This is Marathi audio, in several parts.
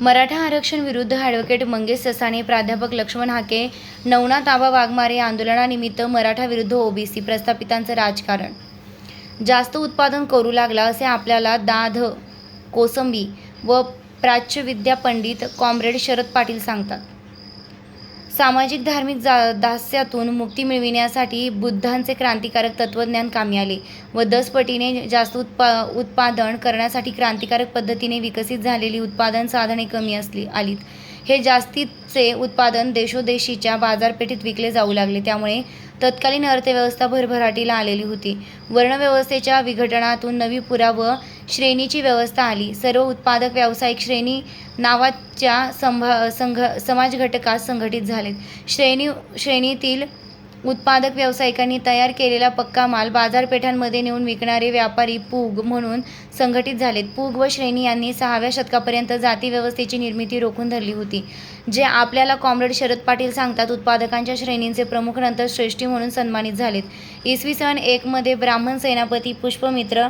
मराठा आरक्षण विरुद्ध ॲडव्होकेट मंगेश ससाणे प्राध्यापक लक्ष्मण हाके नवनाथ आबा वाघमारे आंदोलनानिमित्त मराठा विरुद्ध ओबीसी प्रस्थापितांचं राजकारण. जास्त उत्पादन करू लागला असे आपल्याला दाध कोसंबी व प्राच्यविद्या पंडित कॉम्रेड शरद पाटील सांगतात. सामाजिक धार्मिक जा दास्यातून मुक्ती मिळविण्यासाठी बुद्धांचे क्रांतिकारक तत्त्वज्ञान कामी आले व दसपटीने जास्त उत्पा उत्पादन करण्यासाठी क्रांतिकारक पद्धतीने विकसित झालेली उत्पादन साधने कमी असली आलीत. हे जास्तीचे उत्पादन देशोदेशीच्या बाजारपेठेत विकले जाऊ लागले. त्यामुळे तत्कालीन अर्थव्यवस्था भरभराटीला आलेली होती. वर्णव्यवस्थेच्या विघटनातून नवी पुरा व श्रेणीची व्यवस्था आली. सर्व उत्पादक व्यावसायिक श्रेणी नावाच्या संभा संघ समाज घटकात संघटित झालेत. श्रेणी श्रेणीतील उत्पादक व्यावसायिकांनी तयार केलेला पक्का माल बाजारपेठांमध्ये नेऊन विकणारे व्यापारी पूग म्हणून संघटित झालेत. पूग व श्रेणी यांनी सहाव्या शतकापर्यंत जाती व्यवस्थेची निर्मिती रोखून धरली होती. जे आपल्याला कॉम्रेड शरद पाटील सांगतात उत्पादकांच्या श्रेणींचे प्रमुख नंतर श्रेष्ठी म्हणून सन्मानित झालेत. इसवी सन एकमध्ये ब्राह्मण सेनापती पुष्पमित्र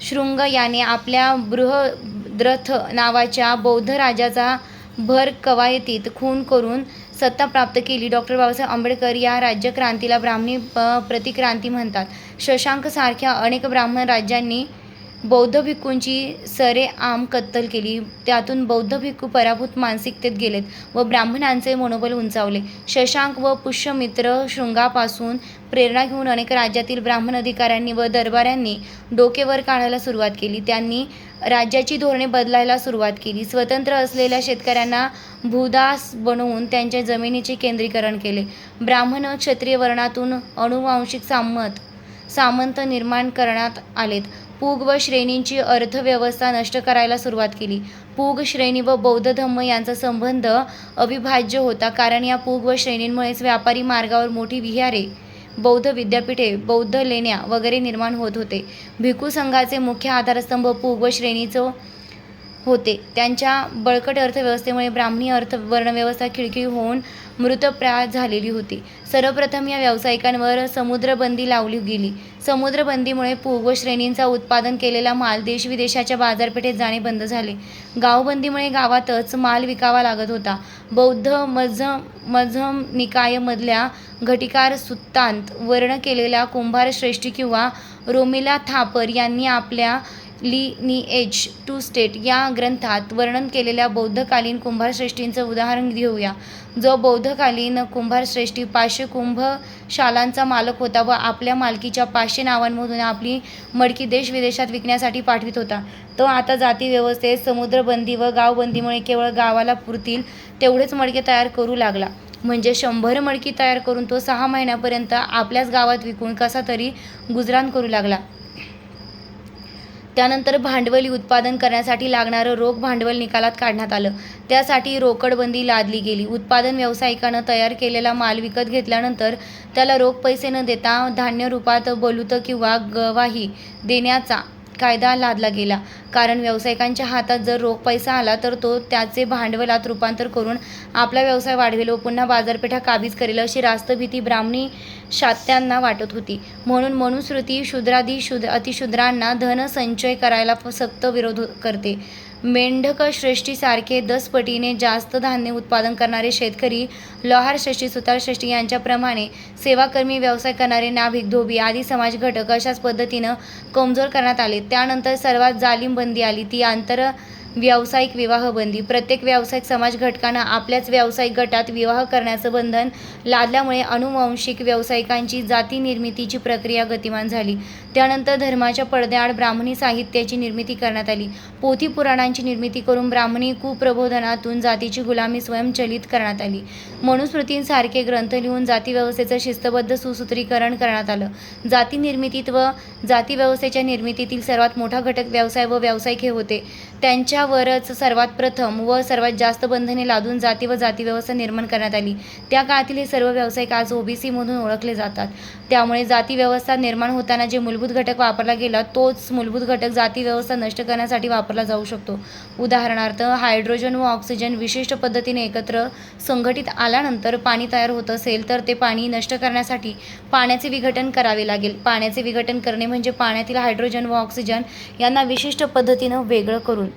शृंग याने आपल्या बृहद्रथ नावाच्या बौद्ध राजाचा भर कवायतीत खून करून सत्ता प्राप्त केली. डॉक्टर बाबासाहेब आंबेडकर या राज्यक्रांतीला ब्राह्मणी प- प्रतिक्रांती म्हणतात. शशांकसारख्या अनेक ब्राह्मण राज्यांनी बौद्ध भिक्खूंची सरेआम कत्तल केली. त्यातून बौद्ध भिक्खू पराभूत मानसिकतेत गेलेत व ब्राह्मणांचे मनोबल उंचावले. शशांक व पुष्यमित्र शृंगापासून प्रेरणा घेऊन अनेक राज्यातील ब्राह्मण अधिकाऱ्यांनी व दरबाऱ्यांनी डोकेवर काढायला सुरुवात केली. त्यांनी राज्याची धोरणे बदलायला सुरुवात केली. स्वतंत्र असलेल्या शेतकऱ्यांना भूदास बनवून त्यांच्या जमिनीचे केंद्रीकरण केले. ब्राह्मण क्षत्रिय वर्णातून अनुवांशिक सामत सामंत निर्माण करण्यात आलेत. पूग व श्रेणींची अर्थव्यवस्था नष्ट करायला सुरुवात केली. पूग श्रेणी व बौद्ध धम्म यांचा संबंध अविभाज्य होता कारण या पूग व श्रेणींमुळेच व्यापारी मार्गावर मोठी विहारे बौद्ध विद्यापीठे बौद्ध लेण्या वगैरे निर्माण होत होते. भिक्खू संघाचे मुख्य आधारस्तंभ पूग व श्रेणीचं होते. त्यांच्या बळकट अर्थव्यवस्थेमुळे ब्राह्मणी अर्थ वर्णव्यवस्था खिळखिळी होऊन मृतप्राय झालेली होती. सर्वप्रथम या व्यावसायिकांवर समुद्रबंदी लावली गेली. समुद्रबंदीमुळे पूर्व श्रेणींचा उत्पादन केलेला माल देशविदेशाच्या बाजारपेठेत जाणे बंद झाले. गावबंदीमुळे गावातच माल विकावा लागत होता. बौद्ध मझ मझम निकायमधल्या घटिकार सुत्तांत वर्ण केलेल्या कुंभार श्रेष्ठी किंवा रोमिला थापर यांनी आपल्या लिनिएज टू स्टेट या ग्रंथात वर्णन केलेल्या बौद्धकालीन कुंभारश्रेष्ठींचं उदाहरण घेऊया. जो बौद्धकालीन कुंभारश्रेष्ठी पाचशे कुंभशालांचा मालक होता व आपल्या मालकीच्या पाचशे नावांमधून आपली मडकी देश विदेशात विकण्यासाठी पाठवित होता. तो आता जाती व्यवस्थेत समुद्रबंदी व गावबंदीमुळे केवळ गावाला पुरतील तेवढेच मडके तयार करू लागला. म्हणजे शंभर मडकी तयार करून तो सहा महिन्यापर्यंत आपल्याच गावात विकून कसा तरी गुजराण करू लागला. त्यानंतर भांडवली उत्पादन करण्यासाठी लागणारं रोख भांडवल निकालात काढण्यात आलं. त्यासाठी रोकडबंदी लादली गेली. उत्पादन व्यावसायिकानं तयार केलेला माल विकत घेतल्यानंतर त्याला रोख पैसे न देता धान्य रूपात बलुतं किंवा गवाही देण्याचा कायदा लादला गेला. कारण व्यावसायिकांच्या हातात जर रोख पैसा आला तर तो त्याचे भांडवलात रूपांतर करून आपला व्यवसाय वाढवेल व पुन्हा बाजारपेठा काबीज करेल अशी रास्त भीती ब्राह्मणी शात्यांना वाटत होती. म्हणून मनुस्मृती शूद्रादी शूद्र अतिशूद्रांना धन संचय करायला सक्त विरोध करते. श्रेष्ठीसारखे दस पटीने जास्त धान्य उत्पादन करणारे शेतकरी लोहार श्रेष्ठी सुतार श्रेष्ठी यांच्याप्रमाणे सेवाकर्मी व्यवसाय करणारे नाभिक धोबी आदी समाज घटक अशाच पद्धतीनं कमजोर करण्यात आले. त्यानंतर सर्वात जालीम बंदी आली. ती आंतर व्यावसायिक विवाह बंदी. प्रत्येक व्यावसायिक समाज घटकानं आपल्याच व्यावसायिक गटात विवाह करण्याचं बंधन लादल्यामुळे अनुवांशिक व्यावसायिकांची जाती निर्मितीची प्रक्रिया गतिमान झाली. त्यानंतर धर्माच्या पडद्याआड ब्राह्मणी साहित्याची निर्मिती करण्यात आली. पोथी पुराणांची निर्मिती करून ब्राह्मणी कुप्रबोधनातून जातीची गुलामी स्वयंचलित करण्यात आली. मनुस्मृतींसारखे ग्रंथ लिहून जाती व्यवस्थेचं शिस्तबद्ध सुसूत्रीकरण करण्यात आलं. जाती निर्मितीत व जाती व्यवस्थेच्या निर्मितीतील सर्वात मोठा घटक व्यवसाय व व्यावसायिक हे होते. त्यांच्या त्यांच्यावरच सर्वात प्रथम व सर्वात जास्त बंधने लादून जाती व जाती व्यवस्था निर्माण करण्यात आली. त्या काळातील हे सर्व व्यावसायिक आज ओबीसी म्हणून ओळखले जातात. त्यामुळे जाती व्यवस्था निर्माण होताना जे मूलभूत घटक वापरला गेला तोच मूलभूत घटक जाती व्यवस्था नष्ट करण्यासाठी वापरला जाऊ शकतो. उदाहरणार्थ हायड्रोजन व ऑक्सिजन विशिष्ट पद्धतीने एकत्र संघटित आल्यानंतर पाणी तयार होत असेल तर ते पाणी नष्ट करण्यासाठी पाण्याचे विघटन करावे लागेल. पाण्याचे विघटन करणे म्हणजे पाण्यातील हायड्रोजन व ऑक्सिजन यांना विशिष्ट पद्धतीनं वेगळं करून